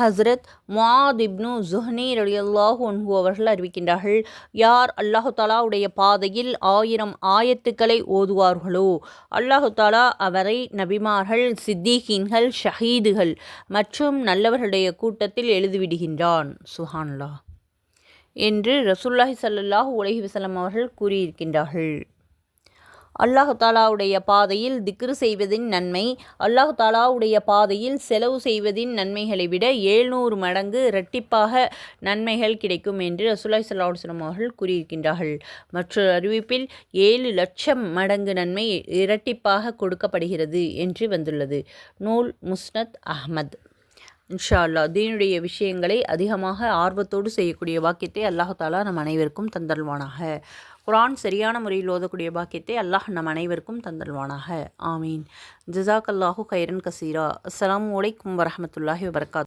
ஹஸ்ரத் முஆத் இப்னு ஜுஹ்னி அலி அன்ஹு அவர்கள் அறிவிக்கின்றார்கள் யார் அல்லாஹு தாலாவுடைய பாதையில் ஆயிரம் ஆயத்துக்களை ஓதுவார்களோ அல்லாஹு தாலா அவரை நபிமார்கள் சித்திகீன்கள் ஷஹீதுகள் மற்றும் நல்லவர்களுடைய கூட்டத்தில் எழுதிவிடுகின்றான். சுஹான்லா என்று ரசூல்லாஹி சல்லாஹூ உலகி வசலம் அவர்கள் கூறியிருக்கின்றார்கள். அல்லாஹு தாலாவுடைய பாதையில் திக்ரு செய்வதின் நன்மை அல்லாஹு தாலாவுடைய பாதையில் செலவு செய்வதின் நன்மைகளை விட ஏழ்நூறு மடங்கு இரட்டிப்பாக நன்மைகள் கிடைக்கும் என்று ரசூல்லாய் சல்லாஹ் அவர்கள் கூறியிருக்கின்றார்கள். மற்றொரு அறிவிப்பில் ஏழு லட்சம் மடங்கு நன்மை இரட்டிப்பாக கொடுக்கப்படுகிறது என்று வந்துள்ளது. நூல் முஸ்னத் அஹ்மத். இன்ஷா அல்லாஹ் தீனுடைய விஷயங்களை அதிகமாக ஆர்வத்தோடு செய்யக்கூடிய வாக்கியத்தை அல்லாஹாலா நம் அனைவருக்கும் தந்தல்வானாக குரான் சரியான முறையில் ஓதக்கூடிய பாக்கியத்தை அல்லாஹ் நம் அனைவருக்கும் தந்தல்வானாக ஆமீன். ஜிசாக் அல்லாஹூ கைரன் கசீரா. அஸ்லாம் வலைக்கம் வரமத்துல்லாஹி வபரகாத்.